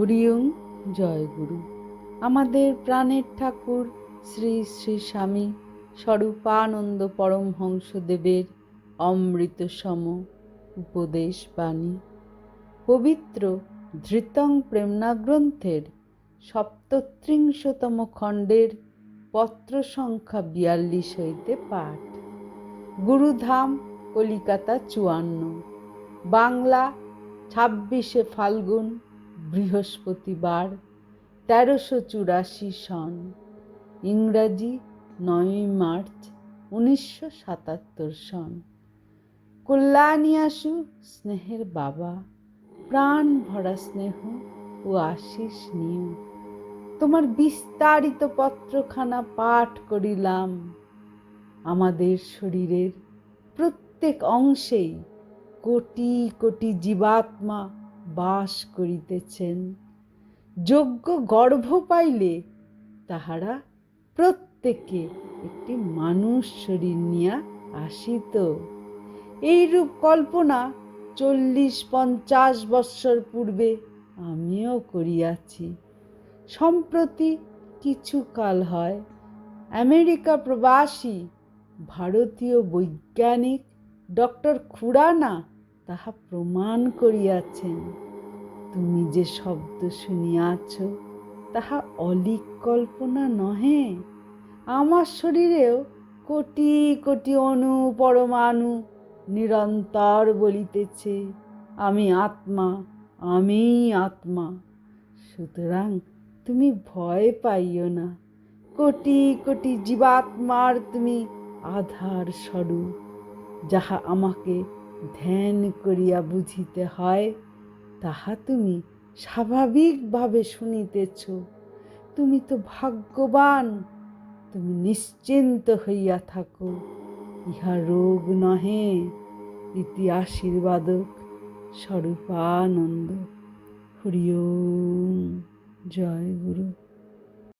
হরিওম, জয় গুরু। আমাদের প্রাণের ঠাকুর শ্রী শ্রী স্বামী স্বরূপানন্দ পরমহংসদেবের অমৃত সম উপদেশ বাণী পবিত্র ধৃতং প্রেমনা গ্রন্থের সপ্তত্রিংশতম খণ্ডের পত্র সংখ্যা বিয়াল্লিশ হইতে পাঠ। গুরুধাম, কলিকাতা চুয়ান্ন। বাংলা ছাব্বিশে ফাল্গুন বৃহস্পতিবার, তেরোশো চুরাশি সন, ইংরাজি নয়ই মার্চ, উনিশশো সাতাত্তর সন। কল্যাণী আসু স্নেহের বাবা, প্রাণ ভরা স্নেহ ও আশিস নিয়ে তোমার বিস্তারিত পত্রখানা পাঠ করিলাম। আমাদের শরীরের প্রত্যেক অংশেই কোটি কোটি জীবাত্মা বাস করিতেছেন। যোগ্য গর্ভ পাইলে তাহারা প্রত্যেকে একটি মানুষ শরীর নিয়া আসিত। এইরূপ কল্পনা চল্লিশ পঞ্চাশ বৎসর পূর্বে আমিও করিয়াছি। সম্প্রতি কিছু কাল হয়, আমেরিকা প্রবাসী ভারতীয় বৈজ্ঞানিক ডক্টর খুরানা তাহা প্রমাণ করিয়াছেন। তুমি যে শব্দ শুনিয়াছ, তাহা অলিক কল্পনা নহে। আমার শরীরেও কোটি কোটি অণু পরমাণু নিরন্তর বলিতেছে, আমি আত্মা আমি আত্মা। সুতরাং তুমি ভয় পাইও না। কোটি কোটি জীবাত্মার তুমি আধার স্বরূপ, যাহা আমাকে ধ্যান করিয়া বুঝিতে হয়, তাহা তুমি স্বাভাবিকভাবে শুনিতেছ। তুমি তো ভাগ্যবান, তুমি নিশ্চিন্ত হইয়া থাকো। ইহা রোগ নহে, ইতি আশীর্বাদক স্বরূপানন্দ। হরিও জয় গুরু।